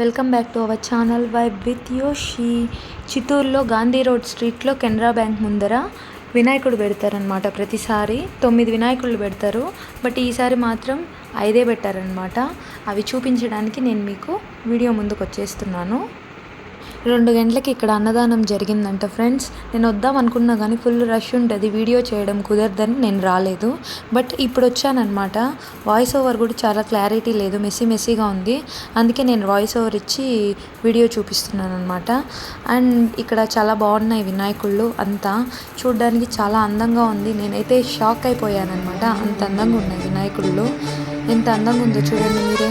Welcome back to our channel vibe with Yoshi చిత్తూరులో Gandhi road స్ట్రీట్లో Canara bank ముందర వినాయకుడు పెడతారనమాట ప్రతిసారి. తొమ్మిది వినాయకుళ్ళు పెడతారు. బట్ ఈసారి మాత్రం ఐదే పెట్టారనమాట అవి చూపించడానికి నేను మీకు వీడియో ముందుకు వచ్చేస్తున్నాను రెండు గంటలకి ఇక్కడ అన్నదానం జరిగిందంట ఫ్రెండ్స్. నేను వద్దాం అనుకున్నా కానీ ఫుల్ రష్ ఉంటుంది వీడియో చేయడం కుదరదని నేను రాలేదు. బట్ ఇప్పుడు వచ్చానమాట వాయిస్ ఓవర్ కూడా చాలా క్లారిటీ లేదు మెస్సీ మెస్సీగా ఉంది. అందుకే నేను వాయిస్ ఓవర్ ఇచ్చి వీడియో చూపిస్తున్నాను అనమాట అండ్ ఇక్కడ చాలా బాగున్నాయి వినాయకుళ్ళు అంతా. చూడడానికి చాలా అందంగా ఉంది. నేనైతే షాక్ అయిపోయానమాట అంత అందంగా ఉన్నాయి వినాయకుళ్ళు. ఎంత అందంగా ఉందో చూడండి మీరే.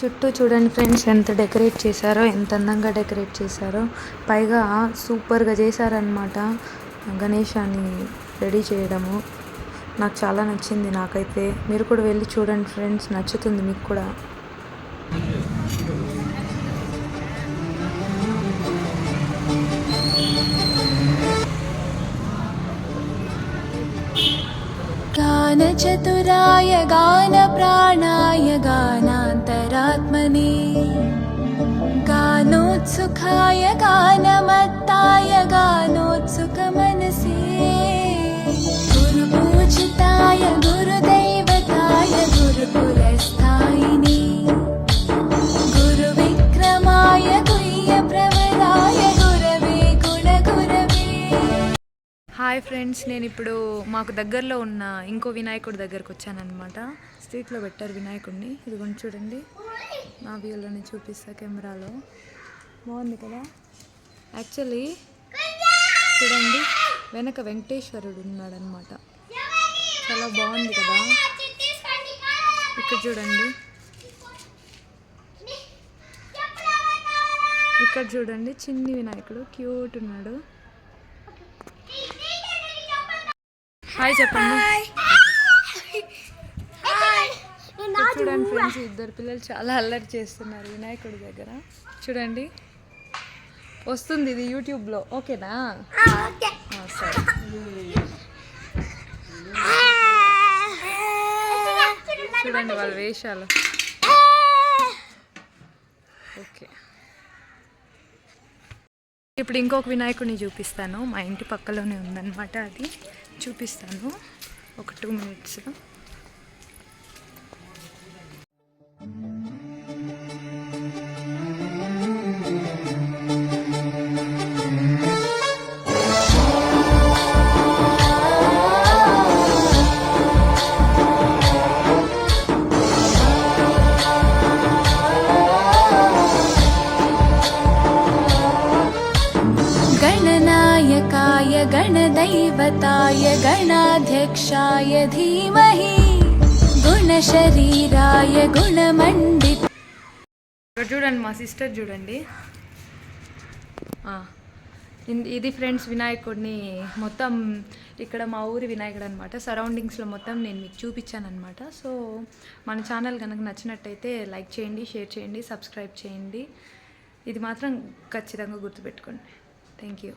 చుట్టూ చూడండి ఫ్రెండ్స్ ఎంత డెకరేట్ చేశారో ఎంత అందంగా డెకరేట్ చేశారో. పైగా సూపర్గా చేశారనమాట గణేశాన్ని రెడీ చేయడము. నాకు చాలా నచ్చింది నాకైతే. మీరు కూడా వెళ్ళి చూడండి ఫ్రెండ్స్ నచ్చుతుంది మీకు కూడా. गानचतुराय गानप्राणाय गानान्तरात्मने। गानोत्सुखाय गानमत्ताय హాయ్ ఫ్రెండ్స్ నేను ఇప్పుడు మాకు దగ్గరలో ఉన్న ఇంకో వినాయకుడి దగ్గరకు వచ్చానమాట స్ట్రీట్లో పెట్టారు వినాయకుడిని. ఇది కొంచెం చూడండి. నా వ్యూలోనే చూపిస్తా కెమెరాలో. బాగుంది కదా? యాక్చువల్లీ చూడండి వెనక వెంకటేశ్వరుడు ఉన్నాడనమాట చాలా బాగుంది కదా? ఇక్కడ చూడండి. ఇక్కడ చూడండి చిన్ని వినాయకుడు క్యూట్ ఉన్నాడు. హాయ్ చెప్పండి. చూడండి ఫ్రెండ్స్ ఇద్దరు పిల్లలు చాలా అల్లరి చేస్తున్నారు వినాయకుడి దగ్గర. చూడండి. వస్తుంది ఇది యూట్యూబ్లో. ఓకేనా? సరే చూడండి వాళ్ళ వేషాలు. ఓకే. ఇప్పుడు ఇంకొక వినాయకుడిని చూపిస్తాను. మా ఇంటి పక్కలోనే ఉందన్నమాట అది. చూపిస్తాను. ఒక టూ మినిట్స్లో गणदैवताय गणाध्यक्षाय धीमहि गुणशरीराय गुणमण्डित ఇక్కడ చూడండి మా సిస్టర్ చూడండి ఆ, ఇన్- ఇది ఫ్రెండ్స్ వినాయకుడిని మొత్తం ఇక్కడ మా ఊరి వినాయకుడు అనమాట సరౌండింగ్స్లో మొత్తం నేను మీకు చూపించాను అనమాట సో మన ఛానల్ కనుక నచ్చినట్టయితే లైక్ చేయండి షేర్ చేయండి సబ్స్క్రైబ్ చేయండి ఇది మాత్రం ఖచ్చితంగా గుర్తుపెట్టుకోండి థ్యాంక్ యూ